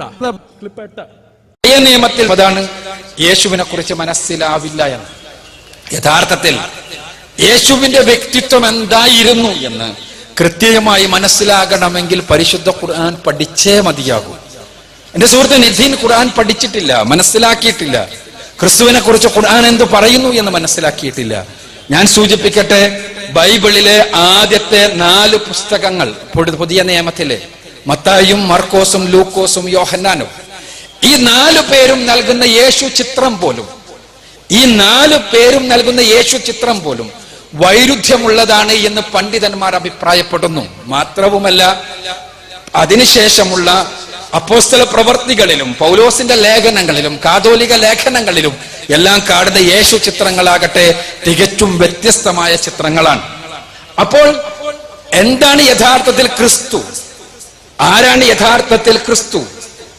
പഴയ നിയമത്തിൽ അതാണ് യേശുവിനെ കുറിച്ച് മനസ്സിലാവില്ല എന്ന്. യഥാർത്ഥത്തിൽ യേശുവിന്റെ വ്യക്തിത്വം എന്തായിരുന്നു എന്ന് കൃത്യമായി മനസ്സിലാകണമെങ്കിൽ പരിശുദ്ധ ഖുർആൻ പഠിച്ചേ മതിയാകൂ. എന്റെ സുഹൃത്ത് നിധീൻ ഖുർആൻ പഠിച്ചിട്ടില്ല മനസ്സിലാക്കിയിട്ടില്ല. ക്രിസ്തുവിനെ കുറിച്ച് ഖുർആൻ എന്ത് പറയുന്നു എന്ന് മനസ്സിലാക്കിയിട്ടില്ല. ഞാൻ സൂചിപ്പിക്കട്ടെ ബൈബിളിലെ ആദ്യത്തെ നാല് പുസ്തകങ്ങൾ പുതി- പുതിയ നിയമത്തിലെ മത്തായും മർക്കോസും ലൂക്കോസും യോഹന്നാനും. ഈ നാലു പേരും നൽകുന്ന യേശു ചിത്രം പോലും ഈ നാലു പേരും നൽകുന്ന യേശു ചിത്രം പോലും വൈരുദ്ധ്യമുള്ളതാണ് എന്ന് പണ്ഡിതന്മാർ അഭിപ്രായപ്പെടുന്നു. മാത്രവുമല്ല അതിനുശേഷമുള്ള അപ്പോസ്തല പ്രവർത്തികളിലും പൗലോസിന്റെ ലേഖനങ്ങളിലും കാതോലിക ലേഖനങ്ങളിലും എല്ലാം കാണുന്ന യേശു ചിത്രങ്ങളാകട്ടെ തികച്ചും വ്യത്യസ്തമായ ചിത്രങ്ങളാണ്. അപ്പോൾ എന്താണ് യഥാർത്ഥത്തിൽ ക്രിസ്തു? ആരാണ് യഥാർത്ഥത്തിൽ ക്രിസ്തു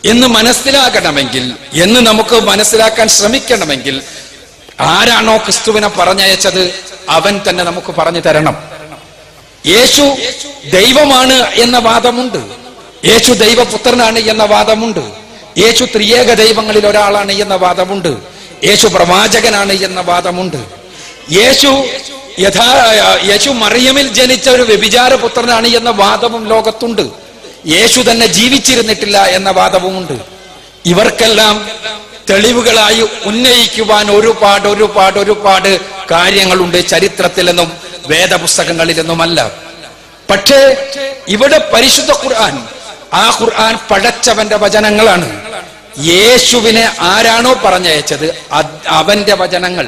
എന്ന് മനസ്സിലാകണമെങ്കിൽ എന്ന് നമുക്ക് മനസ്സിലാക്കാൻ ശ്രമിക്കണമെങ്കിൽ ആരാണോ ക്രിസ്തുവിനെ പറഞ്ഞയച്ചത് അവൻ തന്നെ നമുക്ക് പറഞ്ഞു തരണം. യേശു ദൈവമാണ് എന്ന വാദമുണ്ട്. യേശു ദൈവപുത്രനാണ് എന്ന വാദമുണ്ട്. യേശു ത്രിയേക ദൈവങ്ങളിൽ ഒരാളാണ് എന്ന വാദമുണ്ട്. യേശു പ്രവാചകനാണ് എന്ന വാദമുണ്ട്. യേശു യഥാ യേശു മറിയമിൽ ജനിച്ച ഒരു വ്യഭിചാര പുത്രനാണ് എന്ന വാദവും ലോകത്തുണ്ട്. യേശു തന്നെ ജീവിച്ചിരുന്നിട്ടില്ല എന്ന വാദവുമുണ്ട്. ഇവർക്കെല്ലാം തെളിവുകളായി ഉന്നയിക്കുവാൻ ഒരുപാട് ഒരുപാട് ഒരുപാട് കാര്യങ്ങളുണ്ട് ചരിത്രത്തിലെന്നും വേദപുസ്തകങ്ങളിലെന്നുമല്ല. പക്ഷേ ഇവിടെ പരിശുദ്ധ ഖുർആൻ ആ ഖുർആൻ പഴച്ചവന്റെ വചനങ്ങളാണ്. യേശുവിനെ ആരാണോ പറഞ്ഞയച്ചത്? അവന്റെ വചനങ്ങൾ.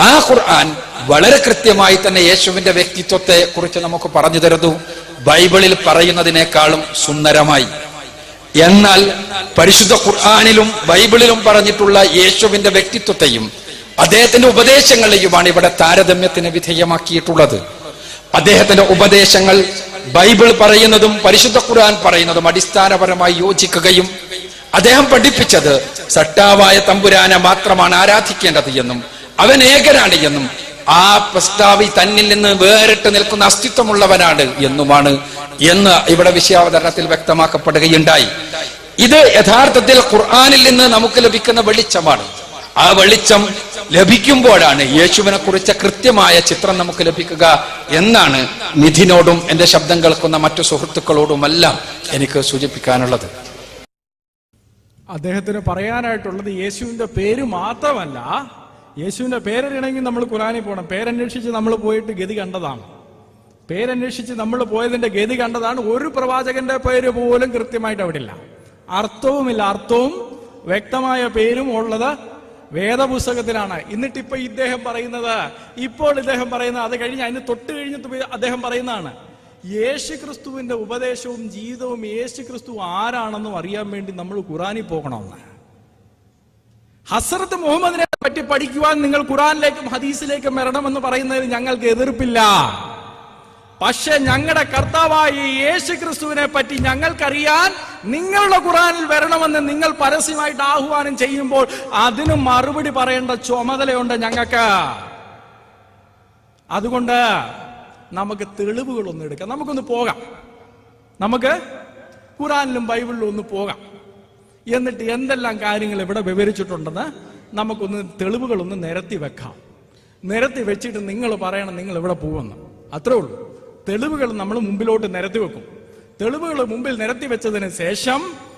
ആ ഖുർആൻ വളരെ കൃത്യമായി തന്നെ യേശുവിന്റെ വ്യക്തിത്വത്തെ കുറിച്ച് നമുക്ക് പറഞ്ഞു തരുന്നു. ബൈബിളിൽ പറയുന്നതിനേക്കാളും സുന്ദരമായി. എന്നാൽ പരിശുദ്ധ ഖുർആാനിലും ബൈബിളിലും പറഞ്ഞിട്ടുള്ള യേശുവിന്റെ വ്യക്തിത്വത്തെയും അദ്ദേഹത്തിന്റെ ഉപദേശങ്ങളെയുമാണ് ഇവിടെ താരതമ്യത്തിന് വിധേയമാക്കിയിട്ടുള്ളത്. അദ്ദേഹത്തിന്റെ ഉപദേശങ്ങൾ ബൈബിൾ പറയുന്നതും പരിശുദ്ധ ഖുർആൻ പറയുന്നതും അടിസ്ഥാനപരമായി യോജിക്കുകയും അദ്ദേഹം പഠിപ്പിച്ചത് സട്ടാവായ തമ്പുരാനെ മാത്രമാണ് ആരാധിക്കേണ്ടത് എന്നും അവൻ ഏകനാണ് എന്നും ആ പ്രസ്താവി തന്നിൽ നിന്ന് വേറിട്ട് നിൽക്കുന്ന അസ്തിത്വമുള്ളവനാണ് എന്നുമാണ് എന്ന് ഇവിടെ വിഷയാവതരണത്തിൽ വ്യക്തമാക്കപ്പെടുകയുണ്ടായി. ഇത് യഥാർത്ഥത്തിൽ ഖുർആാനിൽ നിന്ന് നമുക്ക് ലഭിക്കുന്ന വെളിച്ചമാണ്. ആ വെളിച്ചം ലഭിക്കുമ്പോഴാണ് യേശുവിനെ കുറിച്ച കൃത്യമായ ചിത്രം നമുക്ക് ലഭിക്കുക എന്നാണ് നിധിനോടും എന്റെ ശബ്ദം കേൾക്കുന്ന മറ്റു സുഹൃത്തുക്കളോടുമെല്ലാം എനിക്ക് സൂചിപ്പിക്കാനുള്ളത്. അദ്ദേഹത്തിന് പറയാനായിട്ടുള്ളത് യേശുവിന്റെ പേര് മാത്രമല്ല യേശുവിന്റെ പേരറിയണമെങ്കിൽ നമ്മൾ ഖുറാനിൽ പോകണം. പേരന്വേഷിച്ച് നമ്മൾ പോയിട്ട് ഗതി കണ്ടതാണ്. പേരന്വേഷിച്ച് നമ്മൾ പോയതിന്റെ ഗതി കണ്ടതാണ്. ഒരു പ്രവാചകന്റെ പേര് പോലും കൃത്യമായിട്ട് അവിടെ ഇല്ല അർത്ഥവുമില്ല. അർത്ഥവും വ്യക്തമായ പേരും ഉള്ളത് വേദപുസ്തകത്തിലാണ്. എന്നിട്ട് ഇപ്പൊ ഇദ്ദേഹം പറയുന്നത് ഇപ്പോൾ ഇദ്ദേഹം പറയുന്നത് അത് കഴിഞ്ഞ് അതിന് തൊട്ട് കഴിഞ്ഞിട്ട് അദ്ദേഹം പറയുന്നതാണ്. യേശു ക്രിസ്തുവിന്റെ ഉപദേശവും ജീവിതവും യേശു ക്രിസ്തു ആരാണെന്നും അറിയാൻ വേണ്ടി നമ്മൾ ഖുറാനിൽ പോകണമെന്ന്. ഹസരത്ത് മുഹമ്മദിനെ പറ്റി പഠിക്കുവാൻ നിങ്ങൾ ഖുറാനിലേക്കും ഹദീസിലേക്കും വരണമെന്ന് പറയുന്നതിൽ ഞങ്ങൾക്ക് എതിർപ്പില്ല. പക്ഷെ ഞങ്ങളുടെ കർത്താവായ യേശു ക്രിസ്തുവിനെ പറ്റി ഞങ്ങൾക്കറിയാൻ നിങ്ങളുടെ ഖുറാനിൽ വരണമെന്ന് നിങ്ങൾ പരസ്യമായിട്ട് ആഹ്വാനം ചെയ്യുമ്പോൾ അതിന് മറുപടി പറയേണ്ട ചുമതലയുണ്ട് ഞങ്ങൾക്ക്. അതുകൊണ്ട് നമുക്ക് തെളിവുകളൊന്നും എടുക്കാം. നമുക്കൊന്ന് പോകാം. നമുക്ക് ഖുറാനിലും ബൈബിളിലും ഒന്ന് പോകാം. എന്നിട്ട് എന്തെല്ലാം കാര്യങ്ങൾ ഇവിടെ വിവരിച്ചിട്ടുണ്ടെന്ന് നമുക്കൊന്ന് തെളിവുകളൊന്ന് നിരത്തി വെക്കാം. നിരത്തി വെച്ചിട്ട് നിങ്ങൾ പറയണം നിങ്ങൾ ഇവിടെ പോവെന്ന് അത്രേ ഉള്ളൂ. തെളിവുകൾ നമ്മൾ മുമ്പിലോട്ട് നിരത്തി വെക്കും. തെളിവുകൾ മുമ്പിൽ നിരത്തി വെച്ചതിന് ശേഷം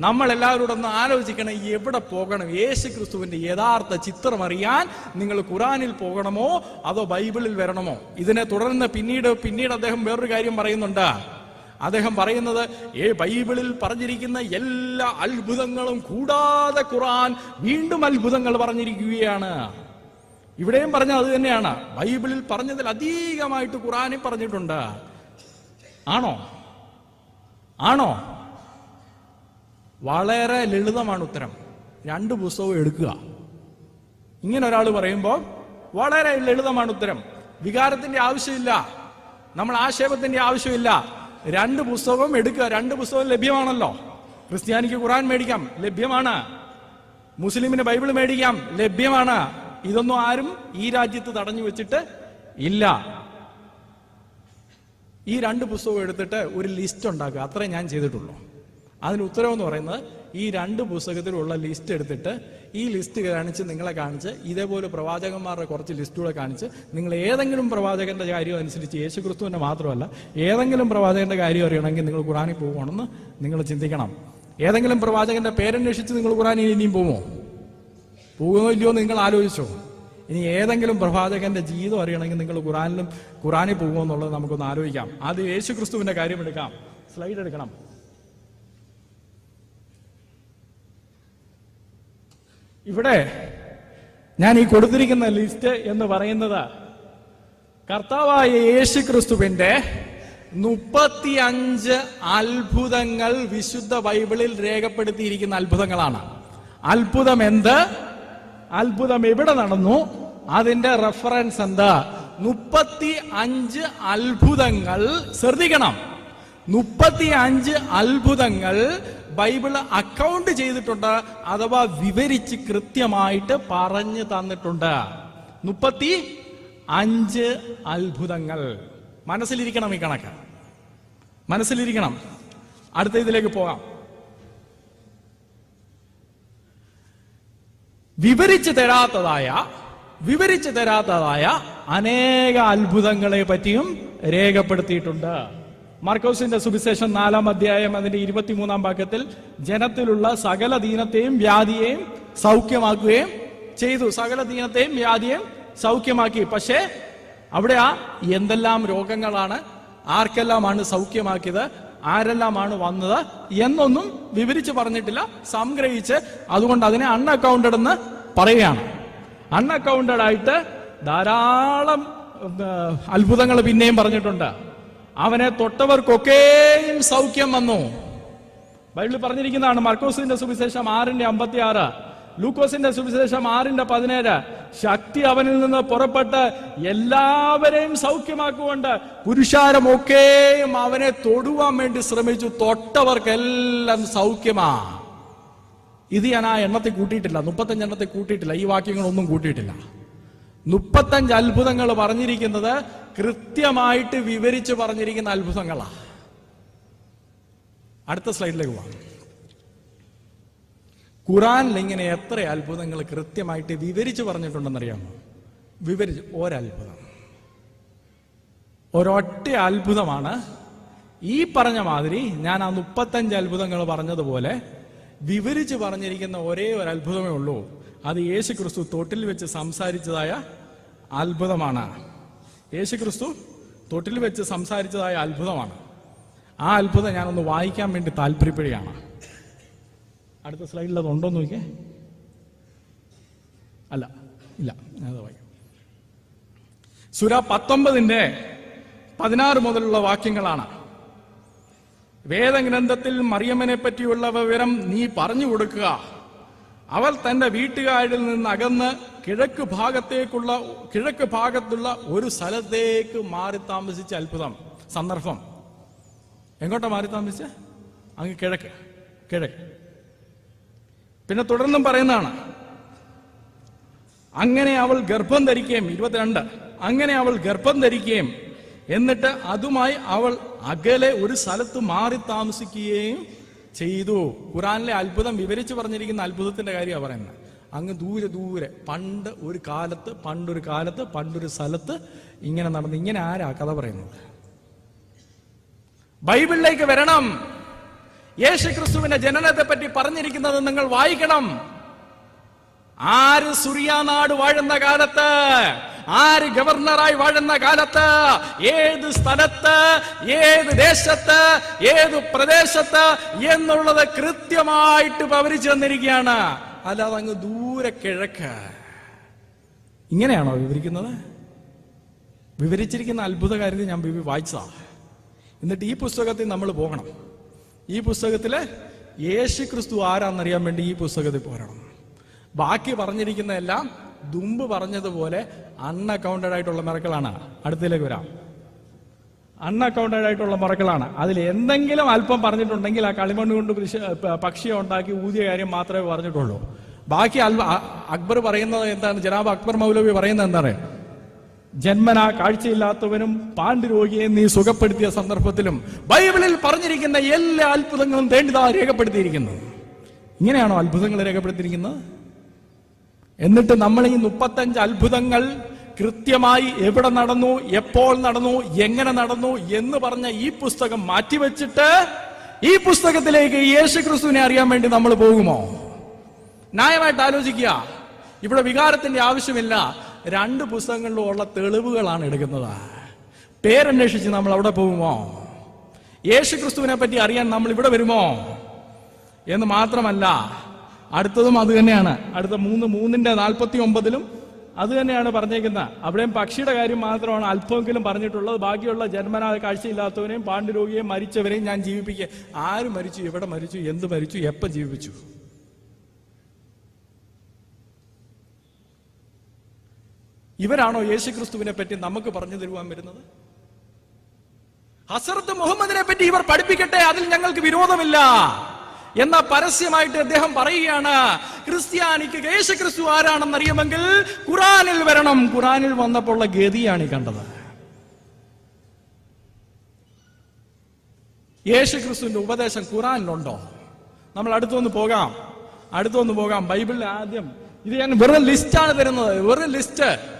നമ്മൾ എല്ലാവരോടും ഒന്ന് ആലോചിക്കണം എവിടെ പോകണം? യേശു ക്രിസ്തുവിന്റെ യഥാർത്ഥ ചിത്രം അറിയാൻ നിങ്ങൾ ഖുറാനിൽ പോകണമോ? അതോ ബൈബിളിൽ വരണമോ? ഇതിനെ തുടർന്ന് പിന്നീട് പിന്നീട് അദ്ദേഹം വേറൊരു കാര്യം പറയുന്നുണ്ട്. അദ്ദേഹം പറയുന്നത് ഏ ബൈബിളിൽ പറഞ്ഞിരിക്കുന്ന എല്ലാ അത്ഭുതങ്ങളും കൂടാതെ ഖുറാൻ വീണ്ടും അത്ഭുതങ്ങൾ പറഞ്ഞിരിക്കുകയാണ്. ഇവിടെയും പറഞ്ഞ അത് തന്നെയാണ്. ബൈബിളിൽ പറഞ്ഞതിൽ അധികമായിട്ട് ഖുറാനിൽ പറഞ്ഞിട്ടുണ്ട്. ആണോ? ആണോ? വളരെ ലളിതമാണ് ഉത്തരം. രണ്ട് പുസ്തകവും എടുക്കുക. ഇങ്ങനെ ഒരാൾ പറയുമ്പോൾ വളരെ ലളിതമാണ് ഉത്തരം. വികാരത്തിന്റെ ആവശ്യമില്ല. നമ്മൾ ആക്ഷേപത്തിന്റെ ആവശ്യമില്ല. രണ്ട് പുസ്തകവും എടുക്കുക. രണ്ട് പുസ്തകം ലഭ്യമാണല്ലോ. ക്രിസ്ത്യാനിക്ക് ഖുറാൻ മേടിക്കാം. ലഭ്യമാണ്. മുസ്ലിമിന് ബൈബിൾ മേടിക്കാം. ലഭ്യമാണ്. ഇതൊന്നും ആരും ഈ രാജ്യത്ത് തടഞ്ഞു വെച്ചിട്ട് ഇല്ല. ഈ രണ്ട് പുസ്തകം എടുത്തിട്ട് ഒരു ലിസ്റ്റ് ഉണ്ടാക്കുക. അത്രേ ഞാൻ ചെയ്തിട്ടുള്ളൂ. അതിന് ഉത്തരവെന്ന് പറയുന്നത് ഈ രണ്ട് പുസ്തകത്തിലുള്ള ലിസ്റ്റ് എടുത്തിട്ട് ഈ ലിസ്റ്റ് കാണിച്ച് നിങ്ങളെ കാണിച്ച് ഇതേപോലെ പ്രവാചകന്മാരുടെ കുറച്ച് ലിസ്റ്റുകളെ കാണിച്ച് നിങ്ങൾ ഏതെങ്കിലും പ്രവാചകന്റെ കാര്യം അനുസരിച്ച് യേശു ക്രിസ്തുവിന്റെ മാത്രമല്ല ഏതെങ്കിലും പ്രവാചകന്റെ കാര്യം അറിയണമെങ്കിൽ നിങ്ങൾ ഖുറാനിൽ പോകണമെന്ന് നിങ്ങൾ ചിന്തിക്കണം. ഏതെങ്കിലും പ്രവാചകന്റെ പേരന്വേഷിച്ച് നിങ്ങൾ ഖുറാനിൽ ഇനിയും പോകുമോ പോകുമോ ഇല്ലയോ നിങ്ങൾ ആലോചിച്ചോ? ഇനി ഏതെങ്കിലും പ്രവാചകന്റെ ജീവിതം അറിയണമെങ്കിൽ നിങ്ങൾ ഖുറാനിലും ഖുറാനിൽ പോകുമോ എന്നുള്ളത് നമുക്കൊന്ന് ആലോചിക്കാം. ആദ്യം യേശു ക്രിസ്തുവിന്റെ കാര്യം എടുക്കാം. സ്ലൈഡ് എടുക്കണം. ഇവിടെ ഞാൻ ഈ കൊടുത്തിരിക്കുന്ന ലിസ്റ്റ് എന്ന് പറയുന്നത്. കർത്താവായ യേശു ക്രിസ്തുവിന്റെ മുപ്പത്തിയഞ്ച് അത്ഭുതങ്ങൾ വിശുദ്ധ ബൈബിളിൽ രേഖപ്പെടുത്തിയിരിക്കുന്ന അത്ഭുതങ്ങളാണ്. അത്ഭുതം എന്ത്? അത്ഭുതം എവിടെ നടന്നു? അതിന്റെ റെഫറൻസ് എന്താ? മുപ്പത്തി അഞ്ച് അത്ഭുതങ്ങൾ ശ്രദ്ധിക്കണം. മുപ്പത്തി അഞ്ച് അത്ഭുതങ്ങൾ ബൈബിൾ അക്കൗണ്ട് ചെയ്തിട്ടുണ്ട് അഥവാ വിവരിച്ച് കൃത്യമായിട്ട് പറഞ്ഞു തന്നിട്ടുണ്ട്. മുപ്പത്തി അഞ്ച് അത്ഭുതങ്ങൾ. മനസ്സിലിരിക്കണം ഈ കണക്ക്. മനസ്സിലിരിക്കണം. അടുത്ത ഇതിലേക്ക് പോകാം. വിവരിച്ചു തരാത്തതായ വിവരിച്ചു തരാത്തതായ അനേക അത്ഭുതങ്ങളെ പറ്റിയും രേഖപ്പെടുത്തിയിട്ടുണ്ട്. മാർക്കോസിന്റെ സുവിശേഷം നാലാം അധ്യായം അതിന്റെ ഇരുപത്തിമൂന്നാം ഭാഗത്തിൽ ജനത്തിലുള്ള സകല ദീനത്തെയും വ്യാധിയെയും സൗഖ്യമാക്കുകയും ചെയ്തു. സകല ദീനത്തെയും വ്യാധിയെയും സൗഖ്യമാക്കി. പക്ഷേ അവിടെ ആ എന്തെല്ലാം രോഗങ്ങളാണ് ആർക്കെല്ലാമാണ് സൗഖ്യമാക്കിയത് ആരെല്ലാമാണ് വന്നത് എന്നൊന്നും വിവരിച്ച് പറഞ്ഞിട്ടില്ല സംഗ്രഹിച്ച് അതുകൊണ്ട് അതിനെ അൺഅക്കൗണ്ടഡ് എന്ന് പറയുകയാണ്. അൺഅക്കൗണ്ടഡ് ആയിട്ട് ധാരാളം അത്ഭുതങ്ങൾ പിന്നെയും പറഞ്ഞിട്ടുണ്ട്. അവനെ തൊട്ടവർക്കൊക്കെയും സൗഖ്യം വന്നു. ബൈബിളിൽ പറഞ്ഞിരിക്കുന്നതാണ് മർക്കോസിന്റെ സുവിശേഷം ആറിന്റെ അമ്പത്തി ആറ് ലൂക്കോസിന്റെ സുവിശേഷം ആറിന്റെ പതിനേഴ്. ശക്തി അവനിൽ നിന്ന് പുറപ്പെട്ട് എല്ലാവരെയും സൗഖ്യമാക്കുകൊണ്ട് പുരുഷാരമൊക്കെയും അവനെ തൊടുവാൻ വേണ്ടി ശ്രമിച്ചു. തൊട്ടവർക്കെല്ലാം സൗഖ്യമാ. ഇത് ഞാൻ ആ എണ്ണത്തിൽ കൂട്ടിയിട്ടില്ല മുപ്പത്തഞ്ച് കൂട്ടിയിട്ടില്ല ഈ വാക്യങ്ങളൊന്നും കൂട്ടിയിട്ടില്ല. മുപ്പത്തഞ്ച് അത്ഭുതങ്ങൾ പറഞ്ഞിരിക്കുന്നത് കൃത്യമായിട്ട് വിവരിച്ച് പറഞ്ഞിരിക്കുന്ന അത്ഭുതങ്ങളാ. അടുത്ത സ്ലൈഡിലേക്ക് പോവാം. ഖുറാനിൽ ഇങ്ങനെ എത്ര അത്ഭുതങ്ങൾ കൃത്യമായിട്ട് വിവരിച്ച് പറഞ്ഞിട്ടുണ്ടെന്നറിയാമോ? വിവരിച്ച് ഒരത്ഭുതം. ഒരൊറ്റ അത്ഭുതമാണ് ഈ പറഞ്ഞ മാതിരി ഞാൻ ആ മുപ്പത്തഞ്ച് അത്ഭുതങ്ങൾ പറഞ്ഞതുപോലെ വിവരിച്ച് പറഞ്ഞിരിക്കുന്ന ഒരേ ഒരു അത്ഭുതമേ ഉള്ളൂ. അത് യേശു ക്രിസ്തു തൊട്ടിൽ വെച്ച് സംസാരിച്ചതായ അത്ഭുതമാണ്. യേശു ക്രിസ്തു തൊട്ടിൽ വെച്ച് സംസാരിച്ചതായ അത്ഭുതമാണ്. ആ അത്ഭുതം ഞാനൊന്ന് വായിക്കാൻ വേണ്ടി താല്പര്യപ്പെടുകയാണ്. അടുത്ത സ്ലൈഡിൽ അത് ഉണ്ടോ നോക്കിയേ. അല്ല ഇല്ല ഞാനത് വായിക്കാം. സുര പത്തൊമ്പതിന്റെ പതിനാറ് മുതലുള്ള വാക്യങ്ങളാണ്. വേദഗ്രന്ഥത്തിൽ മറിയമ്മനെ പറ്റിയുള്ള വിവരം നീ പറഞ്ഞു കൊടുക്കുക. അവൾ തന്റെ വീട്ടുകാരിൽ നിന്ന് അകന്ന് കിഴക്ക് ഭാഗത്തേക്കുള്ള കിഴക്ക് ഭാഗത്തുള്ള ഒരു സ്ഥലത്തേക്ക് മാറി താമസിച്ച അത്ഭുതം സന്ദർഭം. എങ്ങോട്ടാ മാറി താമസിച്ച? അങ്ങ് കിഴക്ക് കിഴക്ക്. പിന്നെ തുടർന്നും പറയുന്നതാണ് അങ്ങനെ അവൾ ഗർഭം ധരിക്കുകയും ഇരുപത്തിരണ്ട് അങ്ങനെ അവൾ ഗർഭം ധരിക്കുകയും എന്നിട്ട് അതുമായി അവൾ അകലെ ഒരു സ്ഥലത്ത് മാറി താമസിക്കുകയും ചെയ്തു. ഖുറാനിലെ അത്ഭുതം വിവരിച്ചു പറഞ്ഞിരിക്കുന്ന അത്ഭുതത്തിന്റെ കാര്യമാണ് പറയുന്നത്. അങ്ങ് ദൂരെ ദൂരെ പണ്ട് ഒരു കാലത്ത് പണ്ടൊരു കാലത്ത് പണ്ടൊരു സ്ഥലത്ത് ഇങ്ങനെ നടന്ന് ഇങ്ങനെ ആരാ കഥ പറയുന്നത്? ബൈബിളിലേക്ക് വരണം. യേശു ക്രിസ്തുവിന്റെ ജനനത്തെ പറ്റി പറഞ്ഞിരിക്കുന്നത് നിങ്ങൾ വായിക്കണം. ആര് സുറിയാനാട് വാഴുന്ന കാലത്ത് ആര് ഗവർണറായി വാഴുന്ന കാലത്ത് ഏത് സ്ഥലത്ത് ഏത് ദേശത്ത് ഏത് പ്രദേശത്ത് എന്നുള്ളത് കൃത്യമായിട്ട് വിവരിച്ചു തന്നിരിക്കുകയാണ്. അല്ലാതെ അങ്ങ് ദൂരെ കിഴക്ക്. ഇങ്ങനെയാണോ വിവരിക്കുന്നത്? വിവരിച്ചിരിക്കുന്ന അത്ഭുത കാര്യത്തിൽ ഞാൻ ബിബി വായിച്ചതാ എന്നിട്ട് ഈ പുസ്തകത്തിൽ നമ്മൾ പോകണം. ഈ പുസ്തകത്തിൽ യേശു ക്രിസ്തു ആരാന്നറിയാൻ വേണ്ടി ഈ പുസ്തകത്തിൽ പോരണം. ബാക്കി പറഞ്ഞിരിക്കുന്നതെല്ലാം ദുമ്പ് പറഞ്ഞതുപോലെ അൺഅക്കൗണ്ടഡ് ആയിട്ടുള്ള മറക്കളാണ് അടുത്തിലേക്ക് വരാം. അൺഅക്കൗണ്ടഡ് ആയിട്ടുള്ള മറക്കളാണ് അതിൽ എന്തെങ്കിലും അല്പം പറഞ്ഞിട്ടുണ്ടെങ്കിൽ ആ കളിമണ്ണ് കൊണ്ട് കൃഷി പക്ഷിയെ ഉണ്ടാക്കി ഊതിയ കാര്യം മാത്രമേ പറഞ്ഞിട്ടുള്ളൂ. ബാക്കി അക്ബർ പറയുന്നത് എന്താണ്? ജനാബ് അക്ബർ മൗലവി പറയുന്നത് എന്താണ്? ജന്മനാ കാഴ്ചയില്ലാത്തവനും പാണ്ഡുരോഗിയെ നീ സുഖപ്പെടുത്തിയ സന്ദർഭത്തിലും ബൈബിളിൽ പറഞ്ഞിരിക്കുന്ന എല്ലാ അത്ഭുതങ്ങളും തേണ്ടിതാ രേഖപ്പെടുത്തിയിരിക്കുന്നത് ഇങ്ങനെയാണോ അത്ഭുതങ്ങൾ രേഖപ്പെടുത്തിയിരിക്കുന്നത്? എന്നിട്ട് നമ്മൾ ഈ മുപ്പത്തഞ്ച് അത്ഭുതങ്ങൾ കൃത്യമായി എവിടെ നടന്നു എപ്പോൾ നടന്നു എങ്ങനെ നടന്നു എന്ന് പറഞ്ഞ ഈ പുസ്തകം മാറ്റിവെച്ചിട്ട് ഈ പുസ്തകത്തിലേക്ക് യേശു ക്രിസ്തുവിനെ അറിയാൻ വേണ്ടി നമ്മൾ പോകുമോ? ന്യായമായിട്ട് ആലോചിക്കുക. ഇവിടെ വികാരത്തിന്റെ ആവശ്യമില്ല. രണ്ട് പുസ്തകങ്ങളിലും ഉള്ള തെളിവുകളാണ് എടുക്കുന്നത്. പേരന്വേഷിച്ച് നമ്മൾ അവിടെ പോകുമോ? യേശു ക്രിസ്തുവിനെ പറ്റി അറിയാൻ നമ്മൾ ഇവിടെ വരുമോ? എന്ന് മാത്രമല്ല അടുത്തതും അത് തന്നെയാണ്. അടുത്ത മൂന്ന് മൂന്നിന്റെ നാൽപ്പത്തി ഒമ്പതിലും അത് തന്നെയാണ് പറഞ്ഞേക്കുന്നത്. അവിടെയും പക്ഷിയുടെ കാര്യം മാത്രമാണ് അല്പമെങ്കിലും പറഞ്ഞിട്ടുള്ളത്. ബാക്കിയുള്ള ജന്മനാ കാഴ്ചയില്ലാത്തവനെയും പാണ്ഡുരോഗിയെയും മരിച്ചവരെയും ഞാൻ ജീവിപ്പിക്കുക ആര് മരിച്ചു? എവിടെ മരിച്ചു? എന്ത് മരിച്ചു? എപ്പം ജീവിപ്പിച്ചു? ഇവരാണോ യേശുക്രിസ്തുവിനെ പറ്റി നമുക്ക് പറഞ്ഞു തരുവാൻ വരുന്നത്? ഹസറത്ത് മുഹമ്മദിനെ പറ്റി ഇവർ പഠിപ്പിക്കട്ടെ? അതിൽ ഞങ്ങൾക്ക് വിരോധമില്ല. എന്ന പരസ്യമായിട്ട് അദ്ദേഹം പറയുകയാണ് ക്രിസ്ത്യാനിക്ക് യേശുക്രിസ്തു ആരാണെന്ന് അറിയുമെങ്കിൽ ഖുറാനിൽ വരണം. ഖുറാനിൽ വന്നപ്പോൾ ഗതിയാണ് കണ്ടത്. യേശുക്രിസ്തുവിന്റെ ഉപദേശം ഖുറാനിലുണ്ടോ? നമ്മൾ അടുത്തൊന്ന് പോകാം. അടുത്തൊന്ന് പോകാം. ബൈബിളിൽ ആദ്യം ഇത് ഞാൻ വെറും ലിസ്റ്റാണ് തരുന്നത്. വെറും ലിസ്റ്റ്.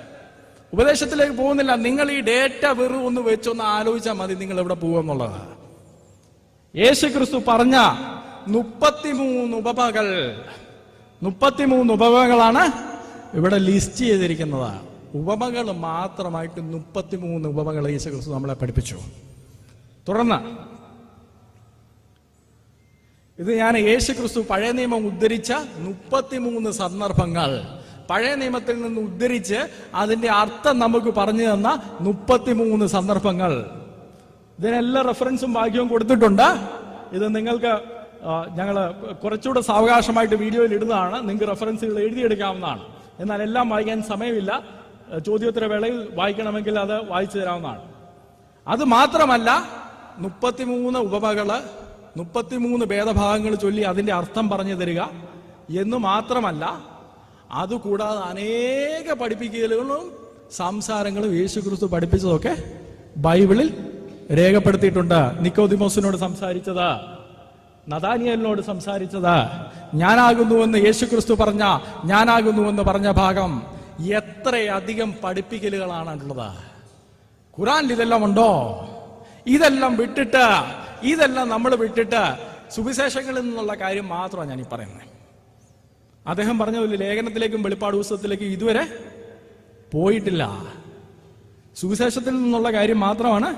ഉപദേശത്തിലേക്ക് പോകുന്നില്ല. നിങ്ങൾ ഈ ഡേറ്റ വെറും ഒന്ന് വെച്ചൊന്ന് ആലോചിച്ചാൽ മതി നിങ്ങൾ എവിടെ പോകുമെന്നുള്ളത് യേശു ക്രിസ്തു പറഞ്ഞ മുപ്പത്തിമൂന്ന് ഉപമകൾ മുപ്പത്തിമൂന്ന് ഉപമകളാണ് ഇവിടെ ലിസ്റ്റ് ചെയ്തിരിക്കുന്നത് ഉപമകൾ മാത്രമായിട്ട് മുപ്പത്തിമൂന്ന് ഉപമകൾ യേശു ക്രിസ്തു നമ്മളെ പഠിപ്പിച്ചു. തുടർന്ന് ഇത് ഞാൻ യേശു ക്രിസ്തു പഴയ നിയമം ഉദ്ധരിച്ച മുപ്പത്തിമൂന്ന് സന്ദർഭങ്ങൾ. പഴയ നിയമത്തിൽ നിന്ന് ഉദ്ധരിച്ച് അതിന്റെ അർത്ഥം നമുക്ക് പറഞ്ഞു തന്ന മുപ്പത്തിമൂന്ന് സന്ദർഭങ്ങൾ. ഇതിനെല്ലാ റെഫറൻസും ഭാഗ്യവും കൊടുത്തിട്ടുണ്ട്. ഇത് നിങ്ങൾക്ക് ഞങ്ങൾ കുറച്ചുകൂടെ സാവകാശമായിട്ട് വീഡിയോയിൽ ഇടുന്നതാണ്. നിങ്ങൾക്ക് റെഫറൻസുകൾ എഴുതിയെടുക്കാവുന്നതാണ്. എന്നാൽ എല്ലാം വായിക്കാൻ സമയമില്ല. ചോദ്യോത്തര വേളയിൽ വായിക്കണമെങ്കിൽ അത് വായിച്ചു തരാവുന്നതാണ്. അത് മാത്രമല്ല മുപ്പത്തിമൂന്ന് ഉപമകൾ മുപ്പത്തിമൂന്ന് ഭേദഭാഗങ്ങൾ ചൊല്ലി അതിന്റെ അർത്ഥം പറഞ്ഞു തരിക. എന്ന് മാത്രമല്ല അതുകൂടാതെ അനേക പഠിപ്പിക്കലുകളും സംസാരങ്ങളും യേശു ക്രിസ്തു പഠിപ്പിച്ചതൊക്കെ ബൈബിളിൽ രേഖപ്പെടുത്തിയിട്ടുണ്ട്. നിക്കോദിമോസിനോട് സംസാരിച്ചത് നദാനിയലിനോട് സംസാരിച്ചത് ഞാനാകുന്നുവെന്ന് യേശു ക്രിസ്തു പറഞ്ഞ ഞാനാകുന്നുവെന്ന് പറഞ്ഞ ഭാഗം എത്രയധികം പഠിപ്പിക്കലുകളാണുള്ളത്. ഖുറാനിൽ ഇതെല്ലാം ഉണ്ടോ? ഇതെല്ലാം വിട്ടിട്ട് ഇതെല്ലാം നമ്മൾ വിട്ടിട്ട് സുവിശേഷങ്ങളിൽ നിന്നുള്ള കാര്യം മാത്രമാണ് ഞാൻ ഈ പറയുന്നത്. അദ്ദേഹം പറഞ്ഞ പോലെ ലേഖനത്തിലേക്കും വെളിപ്പാട് പുസ്തകത്തിലേക്കും ഇതുവരെ പോയിട്ടില്ല. സുവിശേഷത്തിൽ നിന്നുള്ള കാര്യം മാത്രമാണ്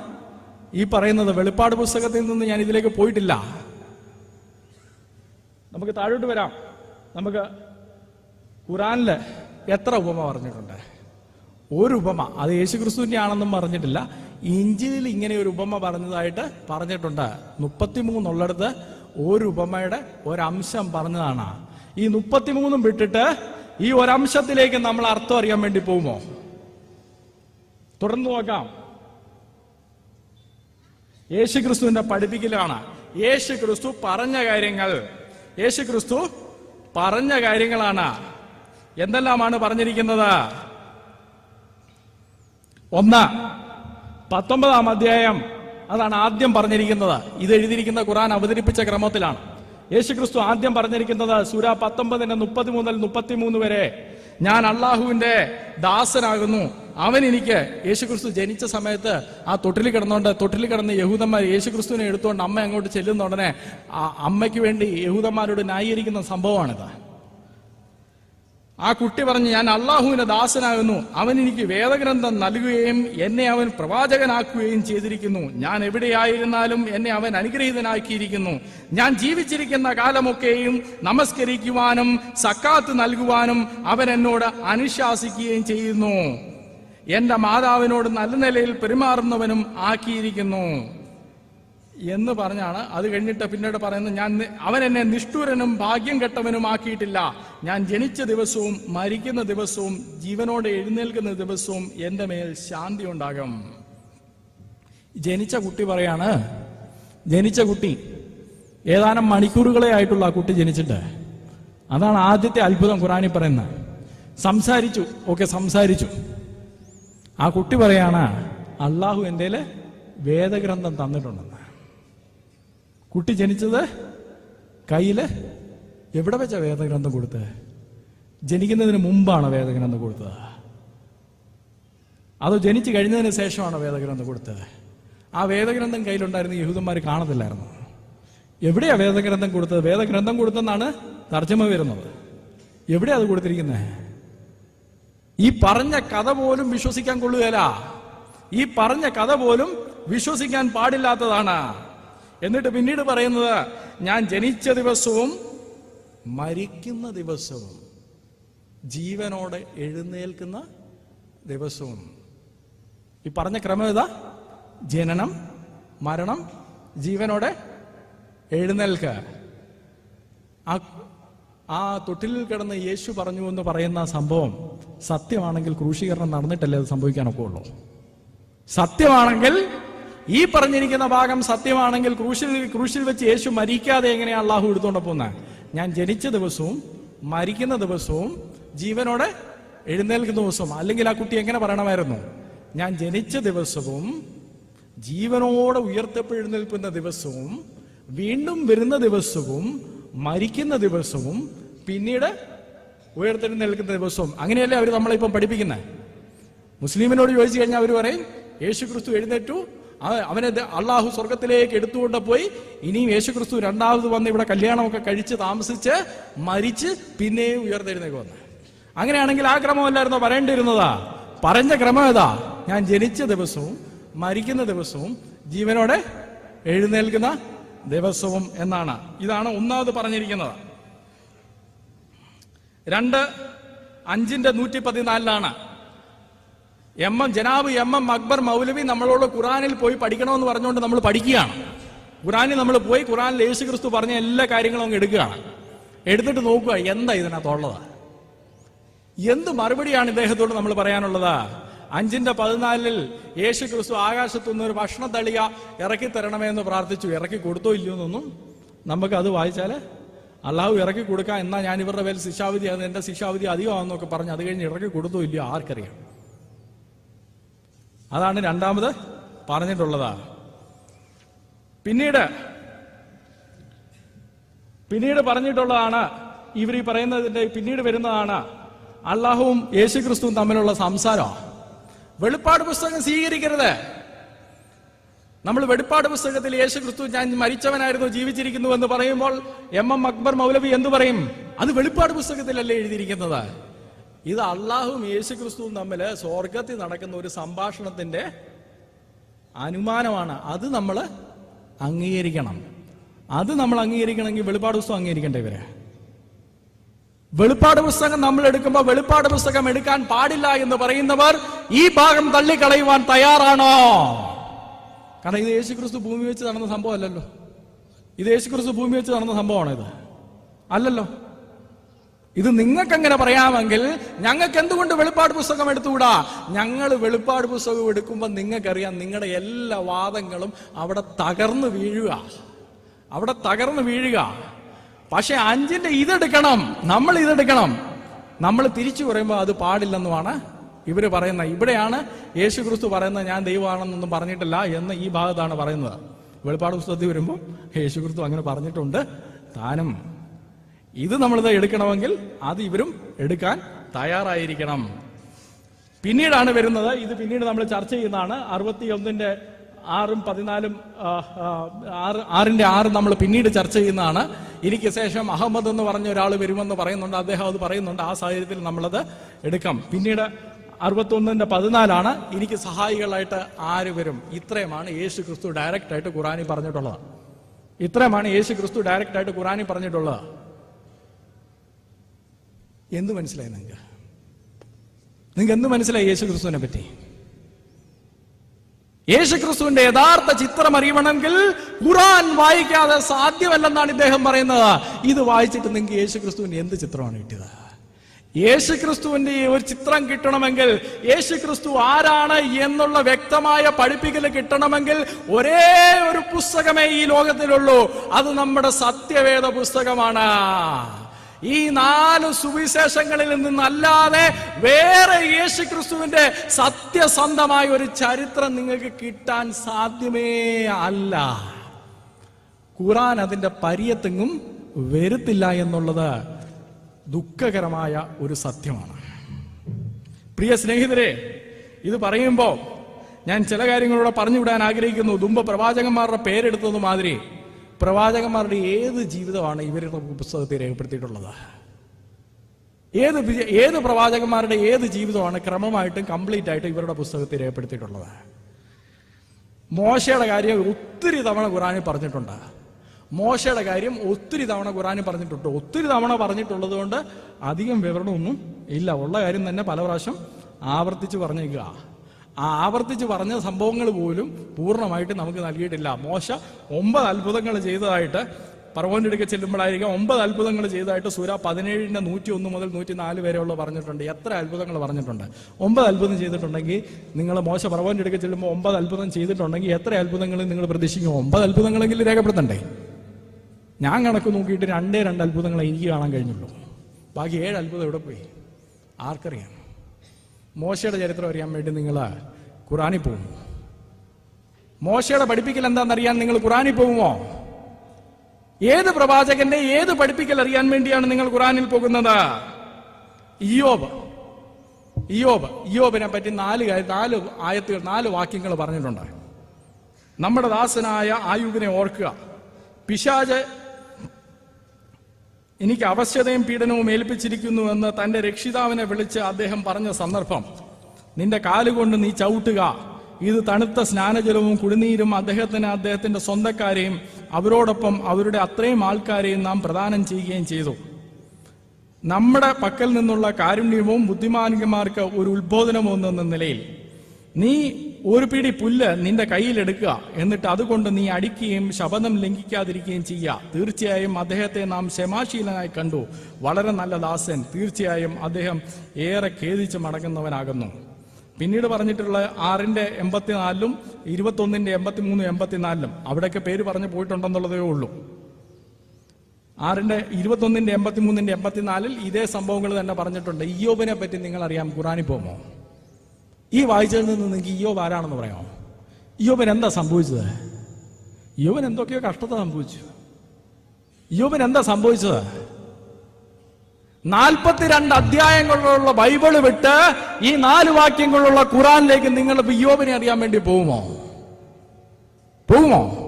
ഈ പറയുന്നത്. വെളിപ്പാട് പുസ്തകത്തിൽ നിന്ന് ഞാൻ ഇതിലേക്ക് പോയിട്ടില്ല. നമുക്ക് താഴോട്ട് വരാം. നമുക്ക് ഖുറാനിൽ എത്ര ഉപമ പറഞ്ഞിട്ടുണ്ട്? ഒരു ഉപമ. അത് യേശുക്രിസ്തുവിന്റെ ആണെന്നും പറഞ്ഞിട്ടില്ല. ഇഞ്ചിലിൽ ഇങ്ങനെ ഒരു ഉപമ പറഞ്ഞതായിട്ട് പറഞ്ഞിട്ടുണ്ട്. മുപ്പത്തിമൂന്നുള്ളിടത്ത് ഒരു ഉപമയുടെ ഒരംശം പറഞ്ഞതാണ്. ഈ മുപ്പത്തിമൂന്നും വിട്ടിട്ട് ഈ ഒരംശത്തിലേക്ക് നമ്മൾ അർത്ഥം അറിയാൻ വേണ്ടി പോകുമോ? തുടർന്ന് നോക്കാം. യേശു ക്രിസ്തുവിന്റെ പഠിപ്പിക്കലാണ്. യേശു ക്രിസ്തു പറഞ്ഞ കാര്യങ്ങൾ യേശു ക്രിസ്തു പറഞ്ഞ കാര്യങ്ങളാണ്. എന്തെല്ലാമാണ് പറഞ്ഞിരിക്കുന്നത്? ഒന്ന് പത്തൊമ്പതാം അധ്യായം അതാണ് ആദ്യം പറഞ്ഞിരിക്കുന്നത്. ഇത് എഴുതിയിരിക്കുന്ന ഖുറാൻ അവതരിപ്പിച്ച ക്രമത്തിലാണ്. യേശു ക്രിസ്തു ആദ്യം പറഞ്ഞിരിക്കുന്നത് സൂര പത്തൊമ്പതിന്റെ മുപ്പത്തി മുതൽ മുപ്പത്തിമൂന്ന് വരെ ഞാൻ അള്ളാഹുവിന്റെ ദാസനാകുന്നു അവൻ എനിക്ക് യേശുക്രിസ്തു ജനിച്ച സമയത്ത് ആ തൊട്ടിൽ കിടന്നുകൊണ്ട് തൊട്ടിൽ കിടന്ന് യഹൂദന്മാർ യേശുക്രിസ്തുവിനെ എടുത്തുകൊണ്ട് അമ്മ അങ്ങോട്ട് ചെല്ലുന്ന ഉടനെ ആ അമ്മയ്ക്ക് വേണ്ടി യഹൂദന്മാരോട് ന്യായീകരിക്കുന്ന സംഭവമാണിത്. ആ കുട്ടി പറഞ്ഞു ഞാൻ അള്ളാഹുവിന്റെ ദാസനാകുന്നു. അവൻ എനിക്ക് വേദഗ്രന്ഥം നൽകുകയും എന്നെ അവൻ പ്രവാചകനാക്കുകയും ചെയ്തിരിക്കുന്നു. ഞാൻ എവിടെയായിരുന്നാലും എന്നെ അവൻ അനുഗ്രഹീതനാക്കിയിരിക്കുന്നു. ഞാൻ ജീവിച്ചിരിക്കുന്ന കാലമൊക്കെയും നമസ്കരിക്കുവാനും സക്കാത്ത് നൽകുവാനും അവൻ എന്നോട് അനുശാസിക്കുകയും ചെയ്യുന്നു. എന്റെ മാതാവിനോട് നല്ല നിലയിൽ പെരുമാറുന്നവനും ആക്കിയിരിക്കുന്നു എന്ന് പറഞ്ഞാണ് അത് കഴിഞ്ഞിട്ട് പിന്നീട് പറയുന്നത് ഞാൻ അവൻ എന്നെ നിഷ്ഠൂരനും ഭാഗ്യം കെട്ടവനും ആക്കിയിട്ടില്ല. ഞാൻ ജനിച്ച ദിവസവും മരിക്കുന്ന ദിവസവും ജീവനോടെ എഴുന്നേൽക്കുന്ന ദിവസവും എന്റെ മേൽ ശാന്തി ഉണ്ടാകും. ജനിച്ച കുട്ടി പറയാണ് ജനിച്ച കുട്ടി ഏതാനും മണിക്കൂറുകളെ ആയിട്ടുള്ള ആ കുട്ടി ജനിച്ചിട്ട്. അതാണ് ആദ്യത്തെ അത്ഭുതം ഖുറാനി പറയുന്നത്. സംസാരിച്ചു ഓക്കെ സംസാരിച്ചു. ആ കുട്ടി പറയാണ് അള്ളാഹു എന്റെ വേദഗ്രന്ഥം തന്നിട്ടുണ്ടെന്ന്. കുട്ടി ജനിച്ചത് കയ്യിൽ എവിടെ വെച്ച വേദഗ്രന്ഥം കൊടുത്തത്? ജനിക്കുന്നതിന് മുമ്പാണ് വേദഗ്രന്ഥം കൊടുത്തത്? അതോ ജനിച്ചു കഴിഞ്ഞതിന് ശേഷമാണ് വേദഗ്രന്ഥം കൊടുത്തത്? ആ വേദഗ്രന്ഥം കയ്യിലുണ്ടായിരുന്ന യഹൂദന്മാർ കാണത്തില്ലായിരുന്നു. എവിടെയാ വേദഗ്രന്ഥം കൊടുത്തത്? വേദഗ്രന്ഥം കൊടുത്തെന്നാണ് തർജമ വരുന്നത്. എവിടെയാ അത് കൊടുത്തിരിക്കുന്നത്? ഈ പറഞ്ഞ കഥ പോലും വിശ്വസിക്കാൻ കൊള്ളുകയില്ല. ഈ പറഞ്ഞ കഥ പോലും വിശ്വസിക്കാൻ പാടില്ലാത്തതാണ്. എന്നിട്ട് പിന്നീട് പറയുന്നത് ഞാൻ ജനിച്ച ദിവസവും മരിക്കുന്ന ദിവസവും ജീവനോടെ എഴുന്നേൽക്കുന്ന ദിവസവും. ഈ പറഞ്ഞ ക്രമം ജനനം മരണം ജീവനോടെ എഴുന്നേൽക്ക ആ ആ തൊട്ടിലിൽ കിടന്ന് യേശു പറഞ്ഞു എന്ന് പറയുന്ന സംഭവം സത്യമാണെങ്കിൽ ക്രൂശീകരണം നടന്നിട്ടല്ലേ അത് സംഭവിക്കാനൊക്കെ ഉള്ളൂ സത്യമാണെങ്കിൽ ഈ പറഞ്ഞിരിക്കുന്ന ഭാഗം സത്യമാണെങ്കിൽ ക്രൂശിൽ ക്രൂശിൽ വെച്ച് യേശു മരിക്കാതെ എങ്ങനെയാണ് അള്ളാഹു എടുത്തോണ്ട് പോകുന്നത് ഞാൻ ജനിച്ച ദിവസവും മരിക്കുന്ന ദിവസവും ജീവനോടെ എഴുന്നേൽക്കുന്ന ദിവസവും. അല്ലെങ്കിൽ ആ കുട്ടി എങ്ങനെ പറയണമായിരുന്നു? ഞാൻ ജനിച്ച ദിവസവും ജീവനോടെ ഉയർത്തപ്പെഴുന്നേൽക്കുന്ന ദിവസവും വീണ്ടും വരുന്ന ദിവസവും മരിക്കുന്ന ദിവസവും പിന്നീട് ഉയർത്തെഴുന്നേൽക്കുന്ന ദിവസവും. അങ്ങനെയല്ലേ അവർ നമ്മളിപ്പം പഠിപ്പിക്കുന്നത് മുസ്ലിമിനോട് ചോദിച്ചു കഴിഞ്ഞാൽ അവർ പറയും യേശു ക്രിസ്തു എഴുന്നേറ്റു അവനെ അള്ളാഹു സ്വർഗത്തിലേക്ക് എടുത്തുകൊണ്ട് പോയി. ഇനിയും യേശു ക്രിസ്തു രണ്ടാമത് വന്ന് ഇവിടെ കല്യാണമൊക്കെ കഴിച്ച് താമസിച്ച് മരിച്ച് പിന്നെയും ഉയർത്തെഴുന്നേക്ക് വന്ന്. അങ്ങനെയാണെങ്കിൽ ആ ക്രമമല്ലായിരുന്നോ പറയേണ്ടിയിരുന്നതാ? പറഞ്ഞ ക്രമം ഏതാ? ഞാൻ ജനിച്ച ദിവസവും മരിക്കുന്ന ദിവസവും ജീവനോടെ എഴുന്നേൽക്കുന്ന ദിവസവും എന്നാണ്. ഇതാണ് ഒന്നാമത് പറഞ്ഞിരിക്കുന്നത്. രണ്ട് അഞ്ചിന്റെ നൂറ്റി പതിനാലിലാണ് എം എം ജനാബ് എം എം അക്ബർ മൗലവി നമ്മളോട് ഖുറാനിൽ പോയി പഠിക്കണമെന്ന് പറഞ്ഞുകൊണ്ട് നമ്മൾ പഠിക്കുകയാണ്. ഖുറാനിൽ നമ്മൾ പോയി ഖുറാനിൽ യേശു ക്രിസ്തു പറഞ്ഞ എല്ലാ കാര്യങ്ങളും അങ്ങ് എടുക്കുകയാണ്. എടുത്തിട്ട് നോക്കുക എന്താ ഇതിനകത്തുള്ളത്? എന്ത് മറുപടിയാണ് ഇദ്ദേഹത്തോട് നമ്മൾ പറയാനുള്ളത്? അഞ്ചിന്റെ പതിനാലിൽ യേശു ക്രിസ്തു ആകാശത്തുനിന്ന് ഒരു ഭക്ഷണ തളിക ഇറക്കി തരണമെന്ന് പ്രാർത്ഥിച്ചു. ഇറക്കി കൊടുത്തോ ഇല്ലയോ എന്നൊന്നും നമുക്ക് അത് വായിച്ചാൽ അള്ളാഹു ഇറക്കി കൊടുക്കാൻ എന്നാ ഞാൻ ഇവരുടെ പേരിൽ ശിക്ഷാവിധി അത് എന്റെ ശിക്ഷാവിധി അധികമാണെന്നൊക്കെ പറഞ്ഞ് അത് കഴിഞ്ഞ് ഇറക്കി കൊടുത്തോ ഇല്ലയോ ആർക്കറിയാം? അതാണ് രണ്ടാമത് പറഞ്ഞിട്ടുള്ളതാ. പിന്നീട് പിന്നീട് പറഞ്ഞിട്ടുള്ളതാണ് ഇവർ ഈ പറയുന്നതിന്റെ പിന്നീട് വരുന്നതാണ് അള്ളാഹുവും യേശുക്രിസ്തുവും തമ്മിലുള്ള സംസാരം. വെളിപ്പാട് പുസ്തകം സ്വീകരിക്കരുത്. നമ്മൾ വെളിപ്പാട് പുസ്തകത്തിൽ യേശു ക്രിസ്തു ഞാൻ മരിച്ചവനായിരുന്നു ജീവിച്ചിരിക്കുന്നു എന്ന് പറയുമ്പോൾ എം എം അക്ബർ മൗലവി എന്തു പറയും? അത് വെളിപ്പാട് പുസ്തകത്തിലല്ലേ എഴുതിയിരിക്കുന്നത്? ഇത് അള്ളാഹും യേശു ക്രിസ്തുവും തമ്മിൽ സ്വർഗത്തിൽ നടക്കുന്ന ഒരു സംഭാഷണത്തിന്റെ അനുമാനമാണ്. അത് നമ്മൾ അംഗീകരിക്കണം. അത് നമ്മൾ അംഗീകരിക്കണമെങ്കിൽ വെളിപ്പാട് പുസ്തകം അംഗീകരിക്കേണ്ടേ ഇവരെ? വെളിപ്പാട് പുസ്തകം നമ്മൾ എടുക്കുമ്പോൾ വെളിപ്പാട് പുസ്തകം എടുക്കാൻ പാടില്ല എന്ന് പറയുന്നവർ ഈ ഭാഗം തള്ളിക്കളയുവാൻ തയ്യാറാണോ? കാരണം ഇത് യേശുക്രിസ്തു ഭൂമി വെച്ച് നടന്ന സംഭവം അല്ലല്ലോ ഇത് യേശുക്രിസ്തു ഭൂമി വെച്ച് നടന്ന സംഭവമാണ് ഇത്. അല്ലല്ലോ. ഇത് നിങ്ങൾക്കങ്ങനെ പറയാമെങ്കിൽ ഞങ്ങൾക്ക് എന്തുകൊണ്ട് വെളിപ്പാട് പുസ്തകം എടുത്തുകൂടാ? ഞങ്ങൾ വെളിപ്പാട് പുസ്തകം എടുക്കുമ്പോൾ നിങ്ങൾക്കറിയാം നിങ്ങളുടെ എല്ലാ വാദങ്ങളും അവിടെ തകർന്നു വീഴുക. അവിടെ തകർന്നു വീഴുക. പക്ഷെ അഞ്ചിന്റെ ഇതെടുക്കണം. നമ്മൾ ഇതെടുക്കണം. നമ്മൾ തിരിച്ചു പറയുമ്പോൾ അത് പാടില്ലെന്നുമാണ് ഇവർ പറയുന്ന ഇവിടെയാണ് യേശു ക്രിസ്തു പറയുന്നത് ഞാൻ ദൈവമാണെന്നൊന്നും പറഞ്ഞിട്ടില്ല എന്ന് ഈ ഭാഗത്താണ് പറയുന്നത്. വെളിപ്പാട് പുസ്തകത്തിൽ വരുമ്പോൾ യേശു ക്രിസ്തു അങ്ങനെ പറഞ്ഞിട്ടുണ്ട്. താനും ഇത് നമ്മളിത് എടുക്കണമെങ്കിൽ അത് ഇവരും എടുക്കാൻ തയ്യാറായിരിക്കണം. പിന്നീടാണ് വരുന്നത് ഇത് പിന്നീട് നമ്മൾ ചർച്ച ചെയ്യുന്നതാണ്. അറുപത്തി ഒന്നിന്റെ ആറും പതിനാലും ആറ് ആറിന്റെ ആറ് നമ്മൾ പിന്നീട് ചർച്ച ചെയ്യുന്നതാണ്. എനിക്ക് ശേഷം അഹമ്മദ് എന്ന് പറഞ്ഞ ഒരാൾ വരുമെന്ന് പറയുന്നുണ്ട്. അദ്ദേഹം അത് പറയുന്നുണ്ട്. ആ സാഹചര്യത്തിൽ നമ്മളത് എടുക്കാം. പിന്നീട് അറുപത്തി ഒന്നിന്റെ പതിനാലാണ് എനിക്ക് സഹായികളായിട്ട് ആര് വരും. ഇത്രയുമാണ് യേശു ക്രിസ്തു ഡയറക്റ്റ് ആയിട്ട് ഖുറാനി പറഞ്ഞിട്ടുള്ളത്. ഇത്രയുമാണ് യേശു ക്രിസ്തു ഡയറക്റ്റ് ആയിട്ട് ഖുറാനി പറഞ്ഞിട്ടുള്ളത്. എന്ത് മനസ്സിലായി നിങ്ങൾക്ക് നിങ്ങൾക്ക് എന്ത് മനസ്സിലായി യേശു ക്രിസ്തുവിനെ പറ്റി? യേശു ക്രിസ്തുവിന്റെ യഥാർത്ഥ ചിത്രം അറിയണമെങ്കിൽ ഖുറാൻ വായിക്കാതെ സാധ്യമല്ലെന്നാണ് ഇദ്ദേഹം പറയുന്നത്. ഇത് വായിച്ചിട്ട് നിങ്ങൾക്ക് യേശു ക്രിസ്തുവിന്റെ എന്ത് ചിത്രമാണ് കിട്ടിയത്? യേശു ക്രിസ്തുവിന്റെ ഈ ഒരു ചിത്രം കിട്ടണമെങ്കിൽ യേശു ക്രിസ്തു ആരാണ് എന്നുള്ള വ്യക്തമായ പഠിപ്പിക്കൽ കിട്ടണമെങ്കിൽ ഒരേ ഒരു പുസ്തകമേ ഈ ലോകത്തിലുള്ളൂ. അത് നമ്മുടെ സത്യവേദ പുസ്തകമാണ്. ഈ നാല് സുവിശേഷങ്ങളിൽ നിന്നല്ലാതെ വേറെ യേശു ക്രിസ്തുവിന്റെ സത്യസന്ധമായ ഒരു ചരിത്രം നിങ്ങൾക്ക് കിട്ടാൻ സാധ്യമേ അല്ല. ഖുറാൻ അതിന്റെ പരിയത്തെങ്ങും വരുത്തില്ല എന്നുള്ളത് ദുഃഖകരമായ ഒരു സത്യമാണ്. പ്രിയ സ്നേഹിതരെ ഇത് പറയുമ്പോൾ ഞാൻ ചില കാര്യങ്ങളൂടെ പറഞ്ഞുവിടാൻ ആഗ്രഹിക്കുന്നു. ദുമ്പ പ്രവാചകന്മാരുടെ പേരെടുത്തത് മാതിരി പ്രവാചകന്മാരുടെ ഏത് ജീവിതമാണ് ഇവരുടെ പുസ്തകത്തിൽ രേഖപ്പെടുത്തിയിട്ടുള്ളത്? ഏത് ഏത് പ്രവാചകന്മാരുടെ ഏത് ജീവിതമാണ് ക്രമമായിട്ടും കംപ്ലീറ്റ് ആയിട്ടും ഇവരുടെ പുസ്തകത്തിൽ രേഖപ്പെടുത്തിയിട്ടുള്ളത്? മോശയുടെ കാര്യം ഒത്തിരി തവണ ഖുറാനിൽ പറഞ്ഞിട്ടുണ്ട്. മോശയുടെ കാര്യം ഒത്തിരി തവണ ഖുറാനും പറഞ്ഞിട്ടുണ്ട്. ഒത്തിരി തവണ പറഞ്ഞിട്ടുള്ളത് കൊണ്ട് അധികം വിവരണമൊന്നും ഇല്ല. ഉള്ള കാര്യം തന്നെ പല പ്രാവശ്യം ആവർത്തിച്ച് പറഞ്ഞേക്കുക. ആ ആവർത്തിച്ച് പറഞ്ഞ സംഭവങ്ങൾ പോലും പൂർണമായിട്ട് നമുക്ക് നൽകിയിട്ടില്ല. മോശ ഒമ്പത് അത്ഭുതങ്ങൾ ചെയ്തതായിട്ട് പറവോന്റെ അടുക്ക ചെല്ലുമ്പോഴായിരിക്കും ഒമ്പത് അത്ഭുതങ്ങൾ ചെയ്തതായിട്ട് സൂര പതിനേഴിന്റെ നൂറ്റി ഒന്ന് മുതൽ നൂറ്റി നാല് വരെയുള്ള പറഞ്ഞിട്ടുണ്ട്. എത്ര അത്ഭുതങ്ങൾ പറഞ്ഞിട്ടുണ്ട്. ഒമ്പത് അത്ഭുതം ചെയ്തിട്ടുണ്ടെങ്കിൽ നിങ്ങൾ മോശ പറവോന്റെ അടുക്ക ചെല്ലുമ്പോൾ ഒമ്പത് അത്ഭുതം ചെയ്തിട്ടുണ്ടെങ്കിൽ എത്ര അത്ഭുതങ്ങൾ നിങ്ങൾ പ്രതീക്ഷിക്കും? ഒമ്പത് അത്ഭുതങ്ങളെങ്കിലും രേഖപ്പെടുത്തണ്ടേ? ഞാൻ കണക്ക് നോക്കിയിട്ട് രണ്ടേ രണ്ട് അത്ഭുതങ്ങളെ എനിക്ക് കാണാൻ കഴിഞ്ഞുള്ളൂ. ബാക്കി ഏഴ് അത്ഭുതം എവിടെ പോയി? ആർക്കറിയാം. മോശയുടെ ചരിത്രം അറിയാൻ വേണ്ടി നിങ്ങൾ ഖുറാനിൽ പോകും മോശയുടെ പഠിപ്പിക്കൽ എന്താണെന്നറിയാൻ നിങ്ങൾ ഖുറാനിൽ പോകുമോ? ഏത് പ്രവാചകന്റെ ഏത് പഠിപ്പിക്കൽ അറിയാൻ വേണ്ടിയാണ് നിങ്ങൾ ഖുറാനിൽ പോകുന്നത്? ഇയോബ് ഇയോബ് ഇയോബിനെ പറ്റി നാല് നാല് ആയത്തുകൾ നാല് വാക്യങ്ങൾ പറഞ്ഞിട്ടുണ്ട്. നമ്മുടെ ദാസനായ ആയുബിനെ ഓർക്കുക. പിശാജ് എനിക്ക് അവശ്യതയും പീഡനവും ഏൽപ്പിച്ചിരിക്കുന്നു എന്ന് തന്റെ രക്ഷിതാവിനെ വിളിച്ച് അദ്ദേഹം പറഞ്ഞ സന്ദർഭം. നിന്റെ കാലുകൊണ്ട് നീ ചവിട്ടുക. ഇത് തണുത്ത സ്നാനജലവും കുടിനീരും അദ്ദേഹത്തിന് അദ്ദേഹത്തിന്റെ സ്വന്തക്കാരെയും അവരോടൊപ്പം അവരുടെ അത്രയും ആൾക്കാരെയും നാം പ്രദാനം ചെയ്യുകയും ചെയ്തു. നമ്മുടെ പക്കൽ നിന്നുള്ള കാരുണ്യവും ബുദ്ധിമാനികന്മാർക്ക് ഒരു ഉത്ബോധനവും എന്ന നിലയിൽ. നീ ഒരു പിടി പുല്ല് നിന്റെ കയ്യിലെടുക്കുക എന്നിട്ട് അതുകൊണ്ട് നീ അടിക്കുകയും ശബദം ലംഘിക്കാതിരിക്കുകയും ചെയ്യുക. തീർച്ചയായും അദ്ദേഹത്തെ നാം ക്ഷമാശീലനായി കണ്ടു. വളരെ നല്ല ദാസൻ. തീർച്ചയായും അദ്ദേഹം ഏറെ ഖേദിച്ച് മടങ്ങുന്നവനാകുന്നു. പിന്നീട് പറഞ്ഞിട്ടുള്ള ആറിന്റെ എൺപത്തിനാലിലും ഇരുപത്തൊന്നിന്റെ എൺപത്തിമൂന്നും എൺപത്തിനാലിലും അവിടെയൊക്കെ പേര് പറഞ്ഞു പോയിട്ടുണ്ടെന്നുള്ളതേ ഉള്ളൂ. ആറിന്റെ ഇരുപത്തൊന്നിന്റെ എൺപത്തിമൂന്നിന്റെ എൺപത്തിനാലിൽ ഇതേ സംഭവങ്ങൾ തന്നെ പറഞ്ഞിട്ടുണ്ട്. ഇയോബിനെ പറ്റി നിങ്ങൾ അറിയാം ഖുറാനിൽ പോമോ ഈ വായിച്ചതിൽ നിന്ന് നിങ്ങൾക്ക് ഇയോബ് ആരാണെന്ന് പറയാമോ? യോബൻ എന്താ സംഭവിച്ചത്? യോബൻ എന്തൊക്കെയോ കഷ്ടത സംഭവിച്ചു. യോബൻ എന്താ സംഭവിച്ചത്? നാൽപ്പത്തിരണ്ട് അധ്യായങ്ങളുള്ള ബൈബിൾ വിട്ട് ഈ നാല് വാക്യങ്ങളുള്ള ഖുറാനിലേക്ക് നിങ്ങൾ യോബിനെ അറിയാൻ വേണ്ടി പോകുമോ? പോകുമോ?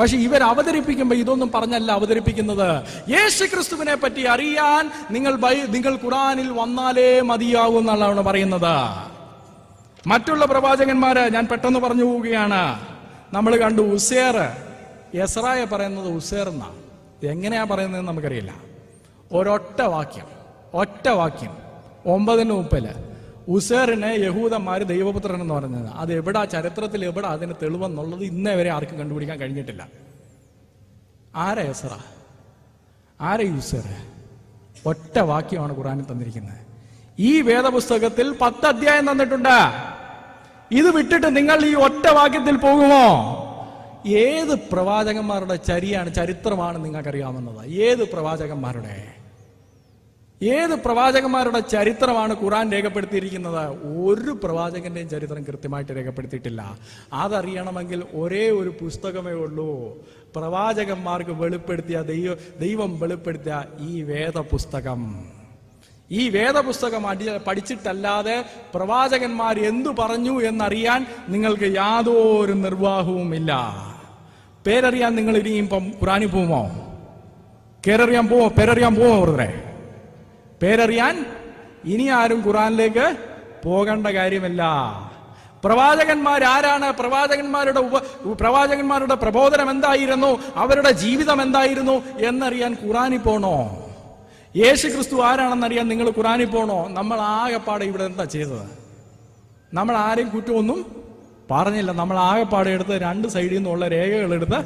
പക്ഷെ ഇവർ അവതരിപ്പിക്കുമ്പോൾ ഇതൊന്നും പറഞ്ഞല്ല അവതരിപ്പിക്കുന്നത്. യേശു ക്രിസ്തുവിനെ പറ്റി അറിയാൻ നിങ്ങൾ നിങ്ങൾ ഖുറാനിൽ വന്നാലേ മതിയാകും എന്നാണ് പറയുന്നത്. മറ്റുള്ള പ്രവാചകന്മാര് ഞാൻ പെട്ടെന്ന് പറഞ്ഞു പോവുകയാണ്. നമ്മൾ കണ്ടു ഉസേർ യസ്രായ പറയുന്നത് ഉസേർ എന്നാണ് എങ്ങനെയാ പറയുന്നതെന്ന് നമുക്കറിയില്ല. ഒരൊറ്റ വാക്യം ഒറ്റ വാക്യം ഒമ്പതിന് മുപ്പൽ ഉസേറിനെ യഹൂദന്മാര് ദൈവപുത്രൻ എന്ന് പറഞ്ഞത്. അത് എവിടാ ചരിത്രത്തിൽ എവിടാ അതിന് തെളിവെന്നുള്ളത് ഇന്നേ വരെ ആർക്കും കണ്ടുപിടിക്കാൻ കഴിഞ്ഞിട്ടില്ല. ആരാ യസറ ആരാ യുസേർ ഒറ്റ വാക്യമാണ് ഖുറാനിൽ തന്നിരിക്കുന്നത്. ഈ വേദപുസ്തകത്തിൽ പത്ത് അധ്യായം തന്നിട്ടുണ്ട്. ഇത് വിട്ടിട്ട് നിങ്ങൾ ഈ ഒറ്റ വാക്യത്തിൽ പോകുമോ? ഏത് പ്രവാചകന്മാരുടെ ചരിയാണ് ചരിത്രമാണ് നിങ്ങൾക്കറിയാവുന്നത്? ഏത് പ്രവാചകന്മാരുടെ? ഏത് പ്രവാചകന്മാരുടെ ചരിത്രമാണ് ഖുറാൻ രേഖപ്പെടുത്തിയിരിക്കുന്നത്? ഒരു പ്രവാചകന്റെയും ചരിത്രം കൃത്യമായിട്ട് രേഖപ്പെടുത്തിയിട്ടില്ല. അതറിയണമെങ്കിൽ ഒരേ ഒരു പുസ്തകമേ ഉള്ളൂ. പ്രവാചകന്മാർക്ക് വെളിപ്പെടുത്തിയ ദൈവ ദൈവം വെളിപ്പെടുത്തിയ ഈ വേദപുസ്തകം. ഈ വേദപുസ്തകം അടി പഠിച്ചിട്ടല്ലാതെ പ്രവാചകന്മാർ എന്തു പറഞ്ഞു എന്നറിയാൻ നിങ്ങൾക്ക് യാതൊരു നിർവാഹവുമില്ല. പേരറിയാൻ നിങ്ങൾ ഇനിയും ഇപ്പം ഖുറാനി പോവുമോ കേരറിയാൻ പോവോ? പേരറിയാൻ പോവോ വെറുതെ പേരറിയാൻ ഇനി ആരും ഖുറാനിലേക്ക് പോകേണ്ട കാര്യമല്ല. പ്രവാചകന്മാർ ആരാണ്? പ്രവാചകന്മാരുടെ ഉപ പ്രവാചകന്മാരുടെ പ്രബോധനം എന്തായിരുന്നു? അവരുടെ ജീവിതം എന്തായിരുന്നു? എന്നറിയാൻ ഖുറാനി പോണോ? യേശു ക്രിസ്തു ആരാണെന്നറിയാൻ നിങ്ങൾ ഖുറാനിൽ പോണോ? നമ്മൾ ആകെപ്പാടെ ഇവിടെ എന്താ ചെയ്തത്? നമ്മൾ ആരെയും കുറ്റമൊന്നും പറഞ്ഞില്ല. നമ്മൾ ആകെപ്പാടെ എടുത്ത് രണ്ട് സൈഡിൽ നിന്നുള്ള രേഖകൾ എടുത്ത്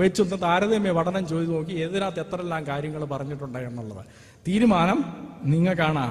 വെച്ചൊന്ന് താരതമ്യ പഠനം ചെയ്തു നോക്കി എതിനകത്ത് എത്രയെല്ലാം കാര്യങ്ങൾ പറഞ്ഞിട്ടുണ്ട് എന്നുള്ളത്. തീരുമാനം നിങ്ങൾക്കാണ്